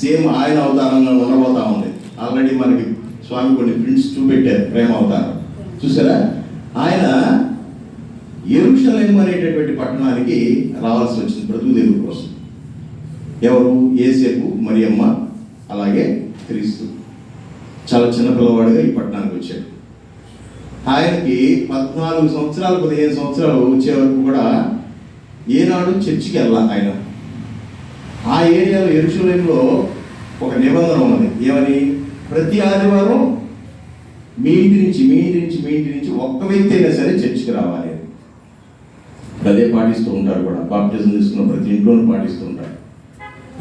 Same ఆయన అవతారంలో ఉండబోతా ఉంది. ఆల్రెడీ మనకి స్వామి కొన్ని ప్రింట్స్ చూపెట్టారు ప్రేమ అవతారం. చూసారా? ఆయన ఎరుషలేం అనేటటువంటి పట్టణానికి రావాల్సి వచ్చింది. బ్రతుకుదేవుడి కోసం. ఎవరు? ఏసేపు మరియమ్మ అలాగే క్రీస్తు. చాలా చిన్నపిల్లవాడిగా ఈ పట్టణానికి వచ్చాడు. ఆయనకి పద్నాలుగు సంవత్సరాలు పదిహేను సంవత్సరాలు వచ్చే వరకు కూడా ఏనాడు చర్చికి వెళ్ళాలి ఆయన. ఆ ఏరియాలో ఎరుసలేంలో ఒక నిబంధన ఉన్నది. ఏమని? ప్రతి ఆదివారం మీ ఇంటి నుంచి మీ ఇంటి నుంచి మీ ఇంటి నుంచి ఒక్క వ్యక్తి అయినా సరే చర్చికి రావాలి. అదే పాటిస్తూ ఉంటారు కూడా. బాప్టిజం తీసుకున్న ప్రతి ఇంట్లోనూ పాటిస్తూ ఉంటారు.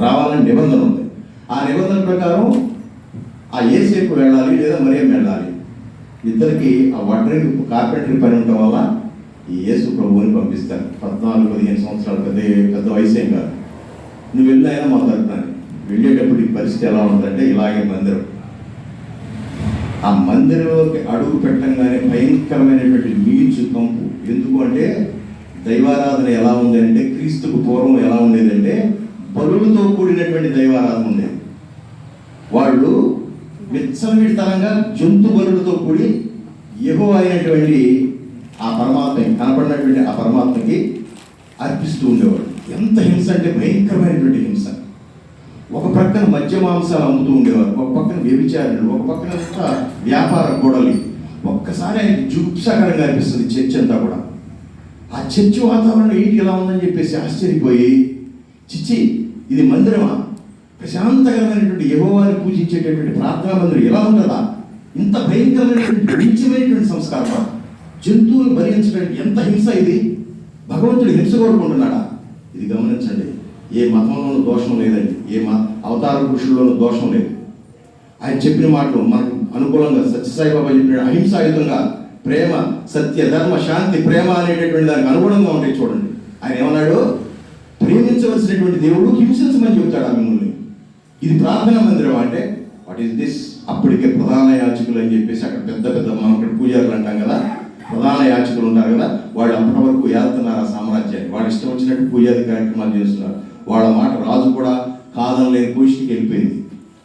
రావాలని నిబంధన ఉంది. ఆ నిబంధన ప్రకారం ఆ ఏసేపు వెళ్ళాలి లేదా మరేం వెళ్ళాలి. ఇద్దరికి ఆ వడ్రింగ్ కార్పెంటరీ పని ఉండటం వల్ల ఈ యేసు ప్రభువుని పంపిస్తారు. పద్నాలుగు పదిహేను సంవత్సరాలు పెద్ద పెద్ద వయసు ఏం కాదు. నువ్వు వెళ్ళాయా మా వెళ్ళేటప్పుడు ఈ పరిస్థితి ఎలా ఉందంటే ఇలాగే మందిరం. ఆ మందిరంలోకి అడుగు పెట్టంగానే భయంకరమైనటువంటి నీచు కంపు ఎందుకు అంటే దైవారాధన ఎలా ఉంది అంటే క్రీస్తుకు పూర్వం ఎలా ఉండేదంటే బరువులతో కూడినటువంటి దైవారాధన ఉండేది వాళ్ళు విచ్చలవిడితనంగా జంతు బరులతో కూడి ఎగువ అయినటువంటి ఆ పరమాత్మ కనపడినటువంటి ఆ పరమాత్మకి అర్పిస్తూ ఉండేవాడు ఎంత హింస అంటే భయంకరమైనటువంటి హింస. ఒక పక్కన మద్య మాంసాలు అమ్ముతూ ఉండేవారు ఒక పక్కన వ్యభిచారులు ఒక పక్కన వ్యాపార గొడవలు ఒక్కసారి ఆయన జుప్సకరంగా అనిపిస్తుంది చర్చ్ అంతా కూడా. ఆ చర్చ్ వాతావరణం ఏంటి ఎలా ఉందని చెప్పేసి ఆశ్చర్యపోయి చిచ్చి ఇది మందిరమా? ప్రశాంతకరమైనటువంటి యహోవాని పూజించేటటువంటి ప్రార్థనా మందిరం ఎలా ఉంటుందా? ఇంత భయంకరమైనటువంటి నీచమైనటువంటి సంస్కారమా జంతువులు భరించడానికి ఎంత హింస ఇది? భగవంతుడు హింస కోరుకుంటున్నాడా? ఇది గమనించండి. ఏ మతంలోనూ దోషం లేదండి. ఏ మ అవతార పురుషుల్లోనూ దోషం లేదు. ఆయన చెప్పిన మాటలు మనకు అనుకూలంగా సత్యసాయిబాబా చెప్పిన అహింసాయుతంగా ప్రేమ సత్య ధర్మ శాంతి ప్రేమ అనేటటువంటి దానికి అనుగుణంగా ఉంటాయి చూడండి. ఆయన ఏమన్నాడు? ప్రేమించవలసినటువంటి దేవుడు హింసించమని చెబుతాడు ఆ మిమ్మల్ని. ఇది ప్రార్థన మందిరం అంటే వాట్ ఈస్ దిస్ అప్పటికే ప్రధాన యాచకులు అని చెప్పేసి అక్కడ పెద్ద పెద్ద మనం ఇక్కడ పూజారులు అంటాం కదా. ప్రధాన యాచకులు ఉంటారు కదా వాళ్ళు అప్పటి వరకు ఏళ్తున్నారు ఆ సామ్రాజ్యాన్ని వాళ్ళు ఇష్టం వచ్చినట్టు పూజాది కార్యక్రమాలు చేస్తున్నారు. వాళ్ళ మాట రాజు కూడా కాదనలేని పొజిషన్కి వెళ్ళిపోయింది.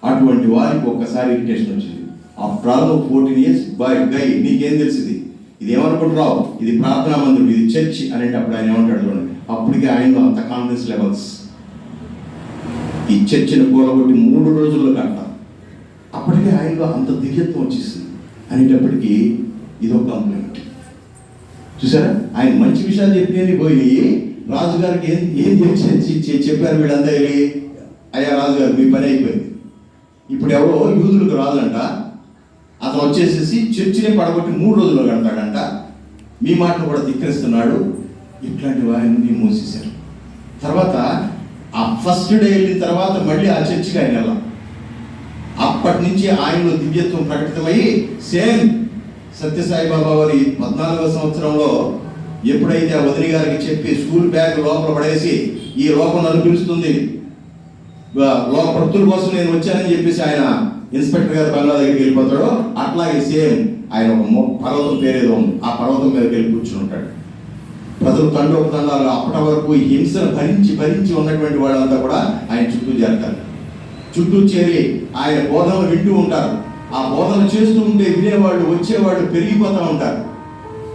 అటువంటి వారికి ఒక్కసారి ఇరిటేషన్ వచ్చింది. After all fourteen years by guy నీకేం తెలిసింది? ఇది ఏమనుకుంటున్నావు? ఇది ప్రార్థనా మందిరం ఇది చర్చ్ అనేటప్పుడు ఆయన ఏమంటాడు చూడండి. అప్పటికే ఆయనలో అంత కాన్ఫిడెన్స్ లెవెల్స్ ఈ చర్చిని కూడగొట్టి మూడు రోజుల్లో కట్ట అప్పటికే ఆయనలో అంత దివ్యత్వం వచ్చేసింది. అనేటప్పటికీ ఇదొక కంప్లైంట్ చూసారా? ఆయన మంచి విషయాలు చెప్పినవి పోయి రాజుగారికి ఏం ఏం చేసి చెప్పారు వీళ్ళంతా వెళ్ళి అయ్యా రాజుగారు మీ పని అయిపోయింది. ఇప్పుడు ఎవరో యూదులకు రాదంట అతను వచ్చేసేసి చర్చిని పడగొట్టి మూడు రోజుల్లో కడతాడంట మీ మాటను కూడా ధిక్కరిస్తున్నాడు. ఇట్లాంటి వారిని మూసేశారు. తర్వాత ఆ ఫస్ట్ డే వెళ్ళిన తర్వాత మళ్ళీ ఆ చర్చికి ఆయన వెళ్ళాం. అప్పటి నుంచి ఆయనలో దివ్యత్వం ప్రకటితమై సేమ్ సత్యసాయి బాబా వారి పద్నాలుగో సంవత్సరంలో ఎప్పుడైతే ఆ వదిలి గారికి చెప్పి స్కూల్ బ్యాగ్ లోపల పడేసి ఈ లోపం నన్ను పిలుస్తుంది భక్తుల కోసం నేను వచ్చానని చెప్పేసి ఆయన ఇన్స్పెక్టర్ గారి బంగ్లా దగ్గరికి వెళ్ళిపోతాడో అట్లాగే సేమ్ ఆయన ఒక పర్వతం పేరేదో ఉంది. ఆ పర్వతం మీదకి వెళ్ళి కూర్చుని ఉంటాడు. ప్రజలు తండోపతండాలు అప్పటి వరకు ఈ హింసను భరించి భరించి ఉన్నటువంటి వాళ్ళంతా కూడా ఆయన చుట్టూ చేరతారు చుట్టూ చేరి ఆయన బోధనలు వింటూ ఉంటారు. ఆ బోధన చేస్తూ ఉంటే వినేవాళ్ళు వచ్చేవాళ్ళు పెరిగిపోతూ ఉంటారు.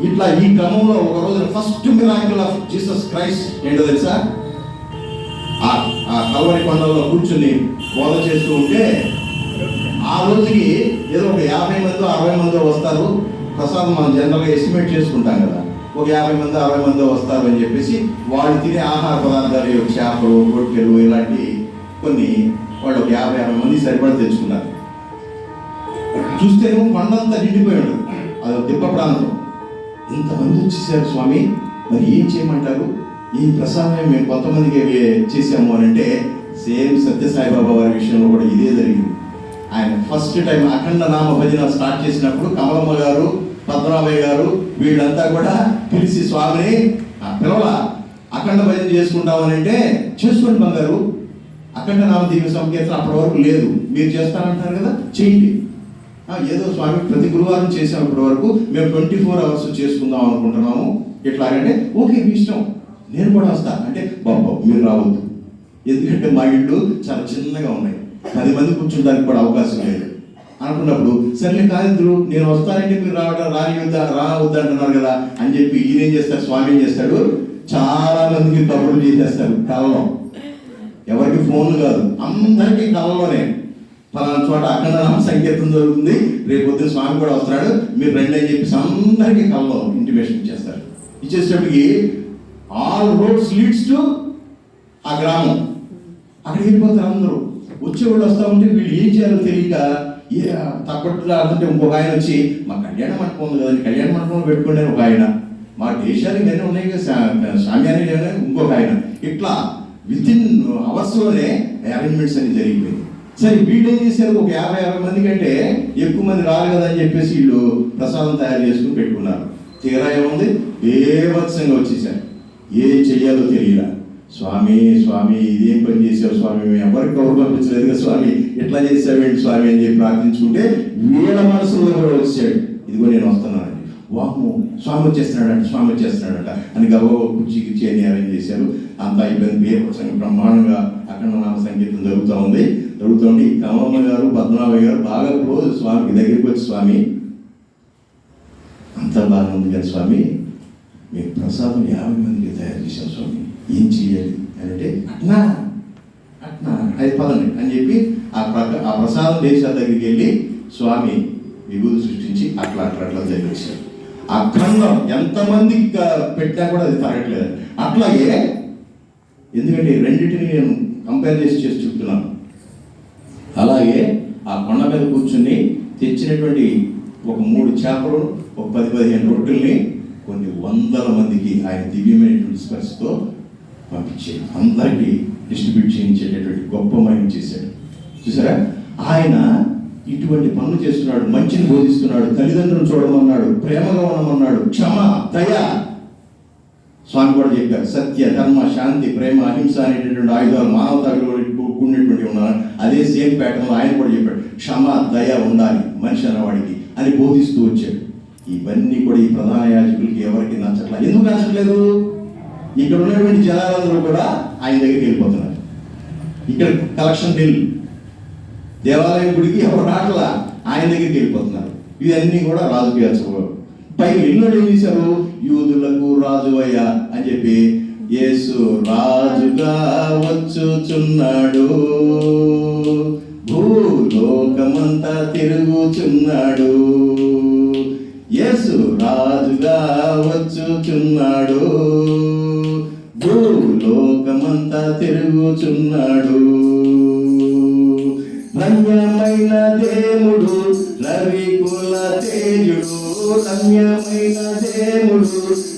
ఇట్లా ఈ క్రమంలో ఒక రోజున first miracle of Jesus Christ ఏంటో తెలుసా? ఆ ఆ కల్వరి కొండల్లో కూర్చుని బోధ చేస్తూ ఉంటే ఆ రోజుకి ఏదో ఒక యాభై మందో అరవై మందో వస్తారు. ప్రసాదం మనం జనరల్గా ఎస్టిమేట్ చేసుకుంటాం కదా. ఒక యాభై మంది అరవై మంది వస్తారు అని చెప్పేసి వాళ్ళు తినే ఆహార పదార్థాలు చేపలు రొట్టెలు ఇలాంటి కొన్ని వాళ్ళు ఒక యాభై అరవై మంది సరిపడా తెచ్చుకున్నారు. చూస్తేనేమో కొండంతా నిండిపోయి ఉండదు. అది దిబ్బ ప్రాంతం. ఇంతమంది వచ్చేసారు స్వామి మరి ఏం చేయమంటారు? ఈ ప్రసాదం మేము కొంతమందికి చేసాము అని అంటే సేమ్ సత్యసాయిబాబా వారి విషయంలో కూడా ఇదే జరిగింది. ఆయన ఫస్ట్ టైం అఖండ నామ భజన స్టార్ట్ చేసినప్పుడు కమలమ్మ గారు పద్మనాభయ్య గారు వీళ్ళంతా కూడా పిలిచి స్వామిని పిలవల? అఖండ భజన చేసుకుంటామని అంటే చేసుకోండి బంగారు అఖండ నామ దీవ సంకేతం అప్పటి వరకు లేదు. మీరు చేస్తానంటారు కదా? చేయండి. ఏదో స్వామి ప్రతి గురువారం చేసాం ఇప్పటి వరకు మేము ట్వంటీ ఫోర్ అవర్స్ చేసుకుందాం అనుకుంటున్నాము. ఎట్లాగంటే ఓకే మీ ఇష్టం. నేను కూడా వస్తా. అంటే బాబా మీరు రావద్దు. ఎందుకంటే మా ఇళ్ళు చాలా చిన్నగా ఉన్నాయి. పది మంది కూర్చుంటానికి కూడా అవకాశం లేదు. అనుకున్నప్పుడు సర్లే కాదు నేను వస్తానంటే మీరు రావడం రానివద్దా రావద్దు అంటున్నారు కదా అని చెప్పి ఈయనేం చేస్తారు చేస్తాడు స్వామి ఏం చేస్తాడు? చాలా మందికి కబుర్లు చేసేస్తారు కలలో ఎవరికి ఫోన్ కాదు. అందరికీ కలలోనే ఫలానా చోట అక్కడ నామ సంకీర్తన జరుగుతుంది. రేపు పొద్దున స్వామి కూడా వస్తున్నాడు. మీరు రండి అని చెప్పేసి అందరికీ కల్లో ఇంటిమేషన్ ఇచ్చేస్తారు. ఇచ్చేసేటప్పటికి ఆల్ రోడ్స్ లీడ్స్ టు ఆ గ్రామం. అక్కడికి వెళ్ళిపోతారు అందరూ. వచ్చేవాళ్ళు వస్తూ ఉంటే వీళ్ళు ఏం చేయాలో తెలియక ఏ తప్పట్టు రాకుంటే ఇంకొక ఆయన వచ్చి మా కళ్యాణ మండపం ఉంది కదండి కళ్యాణ మండపంలో పెట్టుకోండి ఒక ఆయన. మా దేశాలు ఇవన్నీ ఉన్నాయి కదా సామ్యాన్ని ఇంకొక ఆయన. ఇట్లా విత్ ఇన్ అవర్స్లోనే అరేంజ్మెంట్స్ అన్ని జరిగిపోయింది సరే వీళ్ళు ఏం చేశారు? ఒక యాభై అరవై మంది కంటే ఎక్కువ మంది రారు కదా అని చెప్పేసి వీళ్ళు ప్రసాదం తయారు చేసుకుని పెట్టుకున్నారు. తీరా ఏముంది? బేభత్సంగా వచ్చేసారు. ఏం చెయ్యాలో తెలియదా స్వామి స్వామి ఇదేం పని చేశావు స్వామి? మేము ఎవరికి కౌరు పంపించలేదు కదా స్వామి? ఎట్లా చేసావేంటి స్వామి అని చెప్పి ప్రార్థించుకుంటే వీళ్ళ మనసులో కూడా వచ్చాడు ఇదిగో నేను వస్తున్నాను వాము స్వామి వచ్చేస్తున్నాడట స్వామి వచ్చేస్తున్నాడట. అని గబగబ కుర్చీ కుర్చీ అని అరేంజ్ చేశారు. అంతా ఇబ్బంది బీరప్రసంగ బ్రహ్మాండంగా అఖండ నామ సంగీతం జరుగుతూ ఉంది. జరుగుతుంది కమలమ్మ గారు పద్మనాభయ్య గారు బాగా క్లోజ్ స్వామికి దగ్గరికి వచ్చి స్వామి అంతా బాగుంది ఉంది కదా స్వామి మేము ప్రసాదం యాభై మందికి తయారు చేశాం స్వామి ఏం చేయాలి అని అంటే అట్నా అట్నా అది పదండి అని చెప్పి ఆ ప్రక ఆ ప్రసాదం దేశాల దగ్గరికి వెళ్ళి స్వామి విభూతి సృష్టించి అట్లా అట్లా అట్లా జరిగేశారు ఆ ఖండం ఎంతమందికి పెట్టినా కూడా అది తరగట్లేదు అట్లాగే ఎందుకంటే రెండింటిని నేను కంపేర్ చేసి చేసి చెప్తున్నాను. అలాగే ఆ కొండ మీద కూర్చుని తెచ్చినటువంటి ఒక మూడు చేపలు ఒక పది పదిహేను రొట్టెల్ని కొన్ని వందల మందికి ఆయన దివ్యమైనటువంటి స్పర్శతో పంపించే అందరికీ డిస్ట్రిబ్యూట్ చేయించేటటువంటి గొప్ప మహిమ చేశాడు. చూసారా? ఆయన ఇటువంటి పనులు చేస్తున్నాడు మంచిని బోధిస్తున్నాడు తల్లిదండ్రులను చూడమన్నాడు ప్రేమగా ఉండమన్నాడు క్షమ దయ. స్వామి కూడా చెప్పారు సత్య ధర్మ శాంతి ప్రేమ అహింస అనేటటువంటి ఆయుధాలు మానవతాలో కూడినటువంటి ఉన్నారు? అదే సేమ్ ప్యాటర్న్ ఆయన కూడా చెప్పాడు క్షమ దయ ఉండాలి మనిషి అన్నవాడికి అని బోధిస్తూ వచ్చాడు. ఇవన్నీ కూడా ఈ ప్రధాన యాజకులకి ఎవరికి నచ్చట్లేదు ఎందుకు నచ్చట్లేదు? ఇక్కడ ఉన్నటువంటి జనాలందరూ కూడా ఆయన దగ్గరికి వెళ్ళిపోతున్నారు. ఇక్కడ కలెక్షన్ బిల్ దేవాలయం గుడికి ఎవరు రావట్లా ఆయన దగ్గరికి వెళ్ళిపోతున్నారు. ఇవన్నీ కూడా రాజకీయ చొరవ పైగా ఎన్నో ఏం చేశారు? యూదులకు రాజు అయ్యా అని చెప్పి యేసు రాజుగా వచ్చుచున్నాడు. భూలోకమంతా తిరుగుచున్నాడు. యేసు రాజుగా వచ్చుచున్నాడు. భూలోకమంతా తిరుగుచున్నాడు. ధన్యమైన దేవుడు రవికుల తేజుడు. ధన్యమైన దేవుడు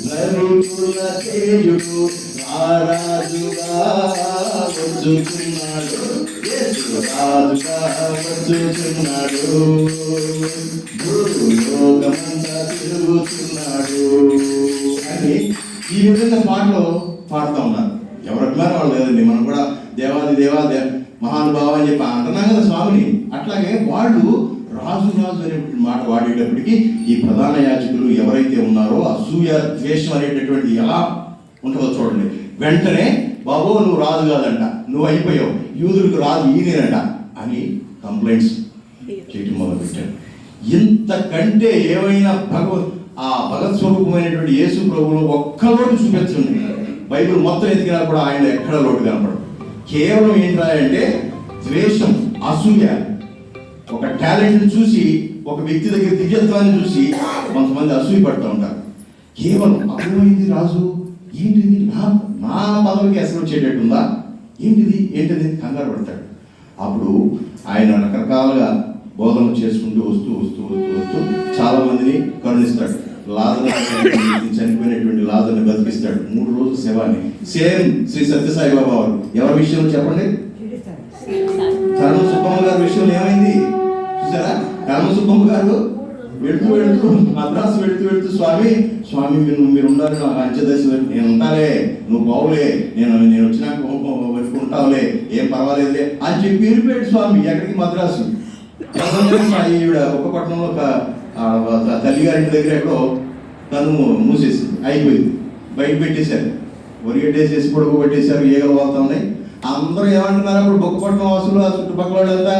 రవికుల తేజుడు రాజుగా వచ్చుచున్నాడు యేసు రాజుగా వచ్చుచున్నాడు లోకమంతా తిరుగుతున్నాడు అని ఈ విధంగా పాటలు పాడుతూ ఉన్నారు ఎవరు అభిమానం వాళ్ళు లేదండి మనం కూడా దేవాది దేవా మహానుభావ అని చెప్పి అంటున్నాం కదా స్వామిని అట్లాగే వాళ్ళు రాజు రాజు అనే మాట వాడేటప్పటికి ఈ ప్రధాన యాజకులు ఎవరైతే ఉన్నారో అసూయ ద్వేషం అనేటటువంటి ఎలా ఉంటుందో చూడండి. వెంటనే బాబు నువ్వు రాజు కాదంట. నువ్వు అయిపోయావు. యూదులకు రాజు ఈయనేనంట. అని కంప్లైంట్స్ చేయటం మొదలుపెట్టారు. ఇంతకంటే ఏమైనా భగవత్ ఆ భగత్ స్వరూపమైనటువంటి యేసు ప్రభువులో ఒక్క లోటు చూపించండి. బైబిల్ మొత్తం ఎదిగినా కూడా ఆయన ఎక్కడ లోటు కనపడదు. కేవలం ఏంటంటే ద్వేషం అసూయ. ఒక టాలెంట్ చూసి ఒక వ్యక్తి దగ్గర దివ్యత్వాన్ని చూసి కొంతమంది అసూయ పడుతూ ఉంటారు. కేవలం అర్థమైంది రాజు ఏంటిది? నా నా పదవికి అసలు వచ్చేటట్టుందా? ఏంటిది? ఏంటిది? కంగారు పడతాడు. అప్పుడు ఆయన రకరకాలుగా బోధనలు చేసుకుంటూ వస్తూ వస్తూ వస్తూ వస్తూ చాలా మందిని కరుణిస్తాడు లాజర్ చనిపోయినటువంటి లాజర్ని బతికిస్తాడు. మూడు రోజులు శవాన్ని. సేమ్ శ్రీ సత్యసాయి బాబా వారు ఎవరి విషయంలో చెప్పండి? కర్మ సుబ్బమ్మ గారి విషయంలో ఏమైంది? చూసారా? రామసుబ్బం గారు వెళ్తూ వెళ్తూ మద్రాసు వెళ్తూ వెళ్తూ స్వామి స్వామి మీరు మీరు ఉండాలి నాకు అంచెదశ నేను ఉంటాలే నువ్వు బావులే నేను నేను వచ్చినాక వరకు ఉంటావులే ఏం పర్వాలేదులే అని చెప్పి వెళ్ళిపోయాడు స్వామి ఎక్కడికి? మద్రాసు. ఈవిడ ఒక పట్టణంలో ఒక తల్లి గారింటి దగ్గర ఎక్కడో తను మూసేసింది అయిపోయింది బయట పెట్టేశారు. ఒరిగట్టేసేసి పొడుగు పెట్టేశారు ఈగలు పోతా ఉన్నాయి అందరూ ఏమంటున్నారు? అప్పుడు బొక్కపట్నం వాసులు ఆ చుట్టుపక్కల వాళ్ళంతా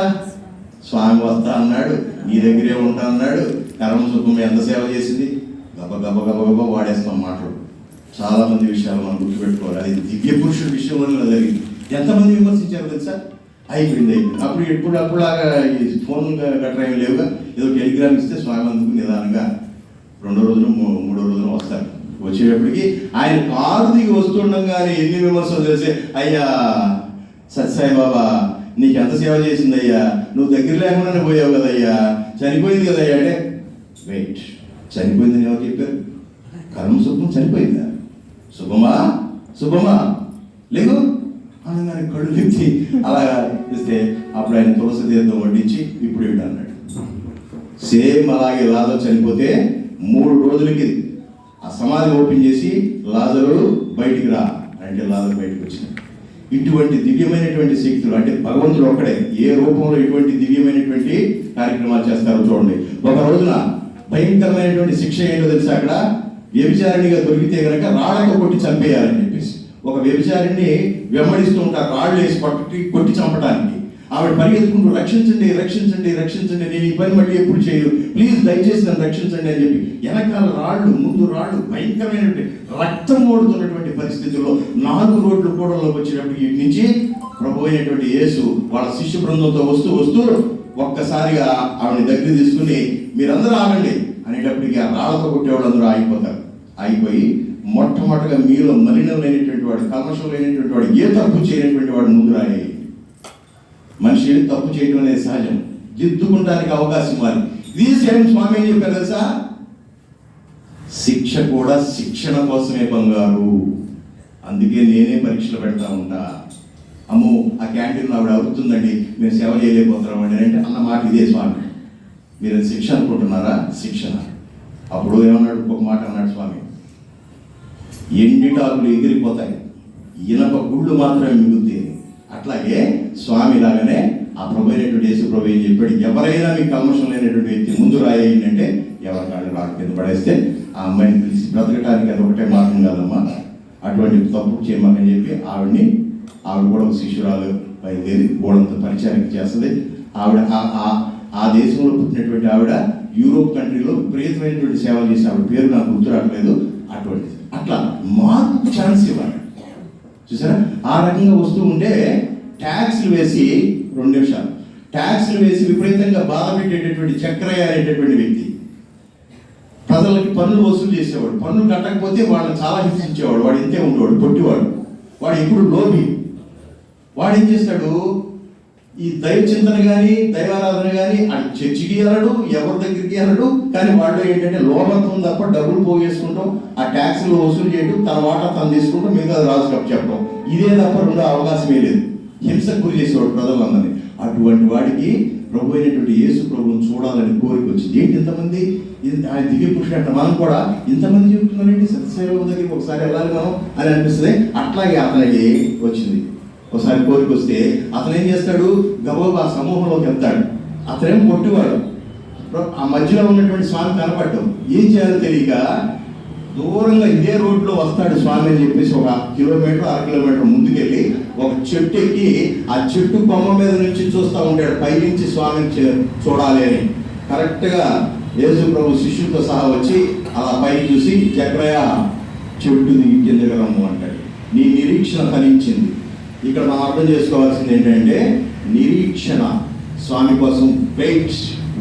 స్వామి వస్తా అన్నాడు నీ దగ్గరే ఉంటా అన్నాడు కరమ సుఖం ఎంత సేవ చేసింది? గబ గబ గబ గబ వాడేస్తాం మాటలు. చాలా మంది విషయాలు మనం గుర్తుపెట్టుకోవాలి. అది దివ్య పురుషుడి విషయంలో జరిగింది. ఎంతమంది విమర్శించారు తెలుసా? అయిపోయింది అయిపోయింది. అప్పుడు ఎప్పుడు అప్పుడులాగా ఈ ఫోన్ గట్రా ఏమి లేవుగా? ఏదో టెలిగ్రామ్ ఇస్తే స్వామి అందుకు నిదానంగా రెండో రోజున మూ- మూడో రోజున వస్తారు. వచ్చేటప్పటికి ఆయన కారు దిగి వస్తుండగానే ఎన్ని విమర్శలు తెలిసే అయ్యా సత్సాయి బాబా నీకు ఎంత సేవ చేసిందయ్యా? నువ్వు దగ్గర లేకుండానే పోయావు కదయ్యా. చనిపోయింది కదయ్యా అంటే వెయిట్ చనిపోయిందని ఎవరు చెప్పారు? కర్మ సుఖం చనిపోయిందా? శుభమా శుభమా లేదు. అనగానే కళ్ళు తెచ్చి అలా ఇస్తే అప్పుడు ఆయన తులసి తీర్థం వడ్డించి ఇప్పుడు ఏంటి అన్నాడు. సేమ్ అలాగే లాజర్ చనిపోతే మూడు రోజులకి ఆ సమాధి ఓపెన్ చేసి లాజరు బయటికి రా అంటే లాజర్ బయటికి వచ్చినాడు. ఇటువంటి దివ్యమైనటువంటి శక్తులు అంటే భగవంతుడు ఒక్కడే ఏ రూపంలో ఇటువంటి దివ్యమైనటువంటి కార్యక్రమాలు చేస్తారో చూడండి. ఒక రోజున భయంకరమైనటువంటి శిక్ష ఏంటో తెలిసి అక్కడ? వ్యభిచారిణిగా దొరికితే గనక రాళ్ళతో కొట్టి చంపేయాలని చెప్పేసి. ఒక వ్యభిచారిని వెంబడిస్తూ ఉంటారు రాళ్ళు వేసి పట్టి కొట్టి చంపడానికి ఆవిడ పరిగెత్తుకుంటూ రక్షించండి రక్షించండి రక్షించండి నేను ఈ పని మళ్ళీ ఎప్పుడు చేయను. ప్లీజ్ దయచేసి నన్ను రక్షించండి అని చెప్పి. వెనకాల రాళ్ళు ముందు రాళ్ళు భయంకరమైనటువంటి రక్తం ఓడుతున్నటువంటి పరిస్థితుల్లో నాలుగు రోడ్లు కూడలోకి వచ్చినప్పుడు ఇటు నుంచి ప్రభు అయినటువంటి యేసు వాళ్ళ శిష్య బృందంతో వస్తూ వస్తూ ఒక్కసారిగా ఆవిడ దగ్గర తీసుకుని మీరందరూ ఆగండి అనేటప్పటికి ఆ రాళ్ళతో కొట్టేవాళ్ళు అందరూ ఆగిపోతారు. ఆగిపోయి మొట్టమొదటిగా మీలో మలినం లేనటువంటి వాడు కల్మషం లేనటువంటి వాడు ఏ తప్పు చేయనటువంటి వాడు ముందు రాయి. మనిషి తప్పు చేయడం అనేది సహజం. దిద్దుకుంటానికి అవకాశం ఇవ్వాలి ఇది సేమ్ స్వామి ఏం చెప్పారు తెలుసా? శిక్ష కూడా శిక్షణ కోసమే బంగారు. అందుకే నేనే పరీక్షలు పెడతా ఉంటా. అమ్మో ఆ క్యాంటీన్ ఆవిడ అవుతుందండి మేము సేవ చేయలేకపోతున్నాం అండి అంటే అన్న మాట ఇదే స్వామి. మీరు శిక్ష అనుకుంటున్నారా? శిక్షణ అప్పుడు ఏమన్నాడు? ఒక మాట అన్నాడు స్వామి. ఎండిటాకులు ఎగిరిపోతాయి. ఇనప గుళ్ళు మాత్రమే మిగులుతాయి. అట్లాగే స్వామి లాగానే ఆ ప్రభు అయినటువంటి యేసు ప్రభు ఏం చెప్పాడు? ఎవరైనా మీకు కల్మషం లేనటువంటి వ్యక్తి ముందు అంటే ఎవరి కాళ్ళు రాళ్ళ కింద పడేస్తే ఆ అమ్మాయిని పిలిచి బ్రతకటానికి అది ఒకటే మార్గం కాదమ్మా. అటువంటి తప్పు చేయమని చెప్పి ఆవిడ్ని ఆవిడ కూడా ఒక శిష్యురాలు బయలుదేరి గోడంత పరిచయం చేస్తుంది. ఆవిడ ఆ- ఆ- ఆ దేశంలో పుట్టినటువంటి ఆవిడ యూరోప్ కంట్రీలో విపరీతమైనటువంటి సేవలు చేసి ఆవిడ పేరు నాకు గుర్తు రావట్లేదు. అటువంటిది. అట్లా మార్పు ఛాన్స్ ఇవ్వాలి. చూసారా? ఆ రకంగా వస్తూ ఉంటే ట్యాక్స్లు వేసి రెండు నిమిషాలు. ట్యాక్స్లు వేసి విపరీతంగా బాధ పెట్టేటటువంటి చక్రయ్య అనేటటువంటి వ్యక్తి. ప్రజలకి పన్నులు వసూలు చేసేవాడు. పన్నులు కట్టకపోతే వాళ్ళని చాలా హింసించేవాడు వాడు ఇంతే ఉండేవాడు పొట్టివాడు. వాడు ఎప్పుడు లోబి. వాడు ఏం చేస్తాడు? ఈ దైవ చింతన కానీ దైవారాధన కానీ అటు చర్చికి వెళ్ళడు ఎవరి దగ్గరికి వెళ్ళడు కానీ వాళ్ళు ఏంటంటే లోభత్వం తప్ప డబ్బులు పోగేసుకుంటాం ఆ ట్యాక్స్లు వసూలు చేయడం తన వాటా తను తీసుకుంటాం మిగతా రాజు కప్పు చెప్పడం. ఇదే తప్ప రెండో అవకాశమే లేదు. హింసకు గురి చేసేవాడు ప్రజలందరినీ. అటువంటి వాడికి ప్రభు అయినటువంటి యేసు ప్రభువుని చూడాలని కోరిక వచ్చింది. ఏంటి ఇంతమంది? ఆయన దివ్య పురుషుడు మనం కూడా ఇంతమంది చెబుతున్నారండి సత్యసేవ దగ్గరికి ఒకసారి వెళ్ళాలి మనం అని అనిపిస్తుంది. అట్లాగే అతనికి వచ్చింది. ఒకసారి కోరిక వస్తే అతను ఏం చేస్తాడు? గబగబా ఆ సమూహంలోకి వెళ్తాడు. అతనేం కొట్టువాడు ఆ మధ్యలో ఉన్నటువంటి స్వామి కనపడటం. ఏం చేయాలో తెలియక దూరంగా ఇదే రోడ్లో వస్తాడు స్వామి అని చెప్పేసి ఒక కిలోమీటర్ అర కిలోమీటర్ ముందుకెళ్ళి ఒక చెట్టు ఎక్కి ఆ చెట్టు కొమ్మ మీద నుంచి చూస్తూ ఉంటాడు పైనుంచి స్వామిని చూడాలి అని. కరెక్ట్గా యేసు ప్రభు శిష్యులతో సహా వచ్చి అలా పైకి చూసి చక్రయ్య చెట్టు దిగి కిందకి అంటాడు. నీ నిరీక్షణ ఫలించింది. ఇక్కడ మనం అర్థం చేసుకోవాల్సింది ఏంటంటే నిరీక్షణ స్వామి కోసం వెయిట్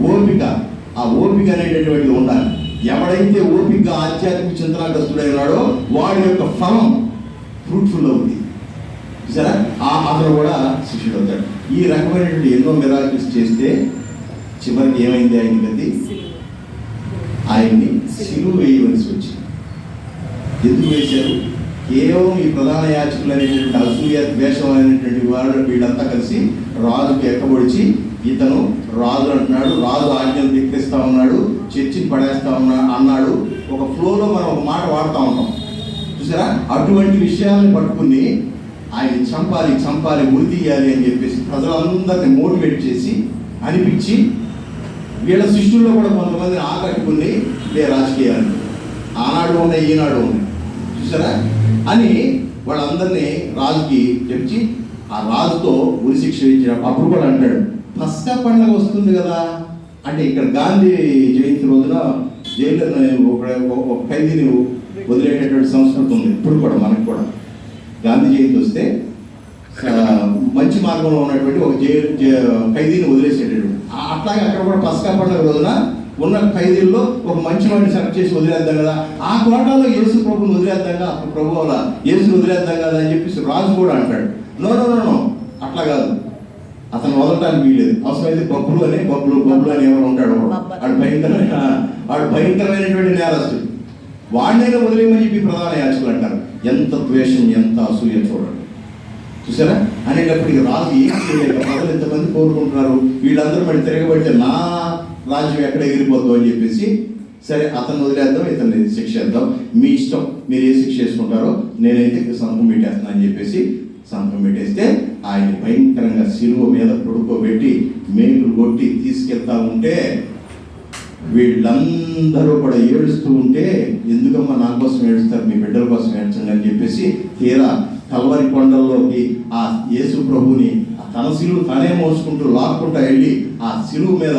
ఓపిక. ఆ ఓపిక అనేటటువంటిది ఉండాలి. ఎవడైతే ఓపిక ఆధ్యాత్మిక చింతనాగ్రస్తుడై ఉన్నాడో వాడి యొక్క ఫలం ఫ్రూట్ఫుల్ అవుతుంది. సరే ఆ అతను కూడా శిష్యుడు అవుతాడు ఈ రకమైనటువంటి ఎన్నో మిరాకిల్స్ చేస్తే చివరికి ఏమైంది ఆయన గది ఆయన్ని సిలువ వేయవలసి వచ్చింది. ఎందుకు వేశారు? కేవలం ఈ ప్రధాన యాచకులు అనేటువంటి అసూయ ద్వేషం అనేటువంటి వారు వీళ్ళంతా కలిసి రాజుకి ఎక్కబొడిచి ఇతను రాజు అంటున్నాడు రాజు ఆజ్ఞలు ధిక్కరిస్తా ఉన్నాడు చర్చిని పడేస్తా ఉన్నా అన్నాడు. ఒక ఫ్లోలో మనం ఒక మాట వాడుతూ ఉంటాం. చూసారా? అటువంటి విషయాలను పట్టుకుని ఆయన చంపాలి చంపాలి ఉరి తీయాలి అని చెప్పేసి ప్రజలందరినీ మోటివేట్ చేసి అనిపించి వీళ్ళ శిష్యుల్లో కూడా కొంతమందిని ఆకట్టుకుని రాజకీయాలు. ఆనాడు ఉన్నాయి ఈనాడు ఉన్నాయి. చూసారా? అని వాళ్ళందరినీ రాజుకి చెప్పి ఆ రాజుతో ఉరి శిక్ష ఇచ్చినప్పుడు అప్పుడు కూడా అంటాడు పస్కా పండుగ వస్తుంది కదా. అంటే ఇక్కడ గాంధీ జయంతి రోజున జైలు ఒక ఖైదీని వదిలేటటువంటి సంస్కృతి ఉంది ఇప్పుడు కూడా మనకు కూడా. గాంధీ జయంతి వస్తే మంచి మార్గంలో ఉన్నటువంటి ఒక జై ఖైదీని వదిలేసేటటువంటి అట్లాగే అక్కడ కూడా పస్కా పండుగ రోజున ఉన్న ఖైదీల్లో ఒక మంచి వాడిని సెలెక్ట్ చేసి వదిలేద్దాం కదా. ఆ కోటాలో యేసు ప్రభుని వదిలేద్దాం కదా. అప్పుడు ప్రభు అలా యేసుని వదిలేద్దాం కదా అని చెప్పేసి రాజు కూడా అంటాడు. నో నో నో నో అట్లా కాదు. అతను వదలటానికి వీలేదు అవసరమైతే బబ్బులు అని బబ్బులు బబ్బులు అని ఎవరు ఉంటాడు. వాడు. భయంకరమైన వాడు భయంకరమైనటువంటి నేరస్తుడు. వాడినైనా వదిలేయమని చెప్పి ప్రధాన యాచకులు అంటారు. ఎంత ద్వేషం ఎంత అసూయ చూడండి. చూసారా? అనేటప్పటికి రాజు ఏం చేయలేక ప్రజలు ఎంతమంది కోరుకుంటున్నారు? వీళ్ళందరూ మరి తిరగబడితే నా రాజ్యం ఎక్కడ ఎగిరిపోద్దు అని చెప్పేసి సరే అతను వదిలేద్దాం ఇతన్ని శిక్ష చేద్దాం మీ ఇష్టం మీరు ఏ శిక్ష చేసుకుంటారో నేనైతే సంతకం పెట్టేస్తాను అని చెప్పేసి సంతకం పెట్టేస్తే ఆయన భయంకరంగా శిలువ మీద పడుకోబెట్టి మేకులు కొట్టి తీసుకెళ్తా ఉంటే వీళ్ళందరూ కూడా ఏడుస్తూ ఉంటే ఎందుకమ్మా నా కోసం ఏడుస్తారు మీ బిడ్డల కోసం ఏడ్చండి అని చెప్పేసి తీరా కల్వరి కొండల్లోకి ఆ యేసు ప్రభుని తన సిలువు తనే మోసుకుంటూ లాక్కుంటా వెళ్ళి ఆ సిలువు మీద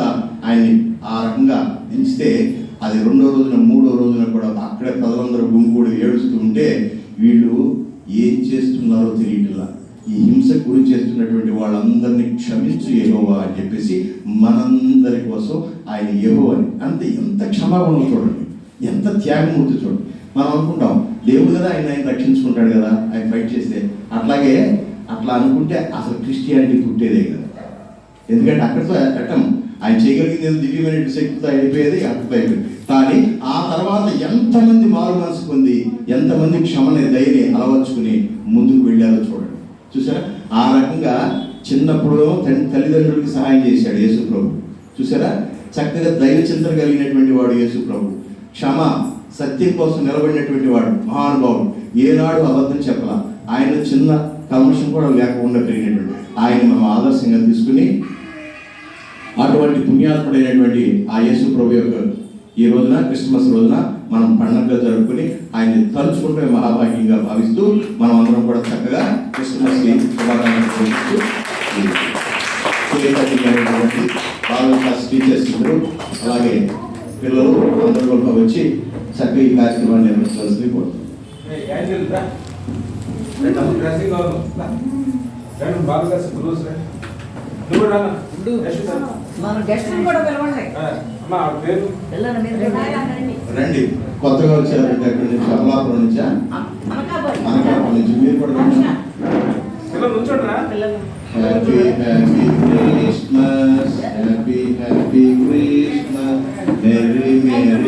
ఆయన్ని ఆ రకంగా దించితే అది రెండో రోజున మూడో రోజున కూడా అక్కడే ప్రజలందరూ గుంపుడు ఏడుస్తూ ఉంటే వీళ్ళు ఏం చేస్తున్నారో తెలియట్లా. ఈ హింస గురి చేస్తున్నటువంటి వాళ్ళందరినీ క్షమించు ఏహోవా అని చెప్పేసి మనందరి కోసం ఆయన ఏహో అని అంతే ఎంత క్షమాగుణం చూడండి ఎంత త్యాగమూర్తి చూడండి. మనం అనుకుంటాం దేవుడు కదా ఆయన ఆయన రక్షించుకుంటాడు కదా ఆయన ఫైట్ చేస్తే. అట్లాగే అట్లా అనుకుంటే అసలు క్రిస్టియానిటీ పుట్టేదే కదా. ఎందుకంటే అక్కడితో కట్టం. ఆయన చేయగలిగింది ఏదో దివ్యమైన శక్తితో అయిపోయేది అక్కడితో అయిపోయింది. కానీ ఆ తర్వాత ఎంతమంది మారు మనసు పొంది ఎంతమంది క్షమని ధైర్యం అలవర్చుకుని ముందుకు వెళ్ళారో చూడండి. చూసారా? ఆ రకంగా చిన్నప్పుడు తల్లిదండ్రులకి సహాయం చేశాడు యేసు ప్రభు చూసారా? చక్కగా దైవ చింతన కలిగినటువంటి వాడు యేసు ప్రభు క్షమ సత్యం కోసం నిలబడినటువంటి వాడు మహానుభావుడు. ఏనాడు అబద్ధం చెప్పలా. ఆయన చిన్న కల్మషం కూడా లేకుండా పెరిగినటువంటి ఆయన మనం ఆదర్శంగా తీసుకుని అటువంటి పుణ్యాత్ముడైనటువంటి ఆ యేసు ప్రభు యొక్క ఈ రోజున క్రిస్మస్ రోజున మనం పండుగగా జరుపుకుని ఆయన్ని తలుచుకుంటే మహాభాగ్యంగా భావిస్తూ మనం అందరం కూడా చక్కగా క్రిస్మస్ శుభాకాంక్షలు తెలుపుతూ క్లాస్ టీచర్స్ అలాగే పిల్లలు అందరూ వచ్చి చక్కగా ఈ కార్యక్రమాన్ని నిర్వహించాల్సింది కోరుతున్నాను రండి. కొత్తగా వచ్చారు అక్కడి నుంచి అమలాపురం నుంచా అనకాపురం నుంచి మీరు కూడా రండి హ్యాపీ హ్యాపీ రా. Happy Happy, happy